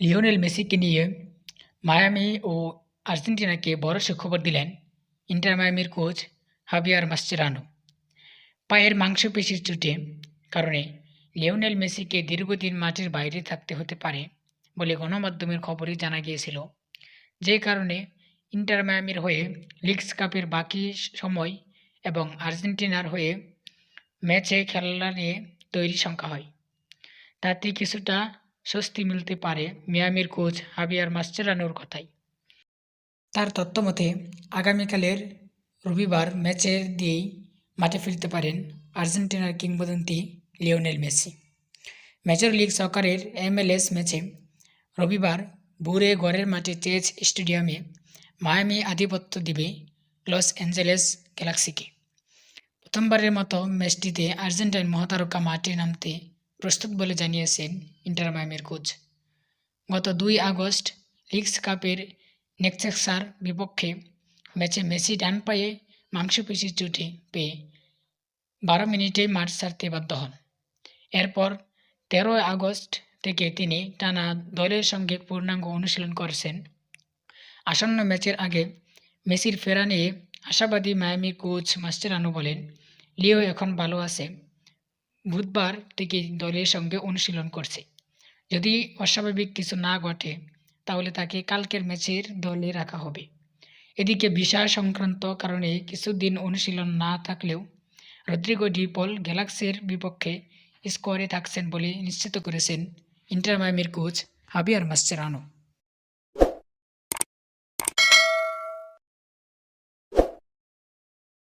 Lionel মেসিকে নিয়ে Miami ও আর্জেন্টিনাকে বড় সুখবর দিলেন ইন্টার মায়ামির কোচ হাবিয়ার মাস্চেরানো। পায়ের মাংসপেশির চোটে কারণে লিওনেল মেসিকে দীর্ঘদিন মাঠের বাইরে থাকতে হতে পারে বলে গণমাধ্যমের খবরে জানা গিয়েছিল। যে কারণে ইন্টার মায়ামির হয়ে লিগস কাপের বাকি সময় এবং আর্জেন্টিনার হয়ে ম্যাচে খেলা নিয়ে তৈরি সংখ্যা হয়। তাতে কিছুটা স্বস্তি মিলতে পারে মিয়ামির কোচ হাবিয়ার মাস্চেরানোর কথায় তার তথ্য মতে আগামীকালের রবিবার ম্যাচের দিয়েই মাঠে ফিরতে পারেন আর্জেন্টিনার কিংবদন্তি লিওনেল মেসি। মেজর লিগ সকারের এমএলএস ম্যাচে রবিবার ভোরে ঘরের মাঠে চেজ স্টেডিয়ামে মায়ামি আধিপত্য দিবে লস অ্যাঞ্জেলেস গ্যালাক্সিকে। প্রথমবারের মতো ম্যাচটিতে আর্জেন্টাইন মহাতারকা মাঠে নামতে প্রস্তুত বলে জানিয়েছেন ইন্টার মায়ামির কোচ। গত দুই আগস্ট লিগস কাপের নেক্সেক্সার বিপক্ষে ম্যাচে মেসি ডান পায়ে মাংসপেশির চোটে পেয়ে বারো মিনিটে মাঠ ছাড়তে বাধ্য হন। এরপর তেরোই আগস্ট থেকে তিনি টানা দলের সঙ্গে পূর্ণাঙ্গ অনুশীলন করেছেন। আসন্ন ম্যাচের আগে মেসির ফেরা নিয়ে আশাবাদী মায়ামি কোচ মাস্টারানো বলেন, লিও এখন ভালো আছে। বুধবার থেকে দলের সঙ্গে অনুশীলন করছে। যদি অস্বাভাবিক কিছু না ঘটে, তাহলে তাকে কালকের ম্যাচের দলে রাখা হবে। এদিকে বিষয় সংক্রান্ত কারণে কিছুদিন অনুশীলন না থাকলেও রদ্রিগো ডি পল গ্যালাক্সির বিপক্ষে স্কোয়ারে থাকছেন বলে নিশ্চিত করেছেন ইন্টার কোচ হাবিয়ার মাস্চেরানো।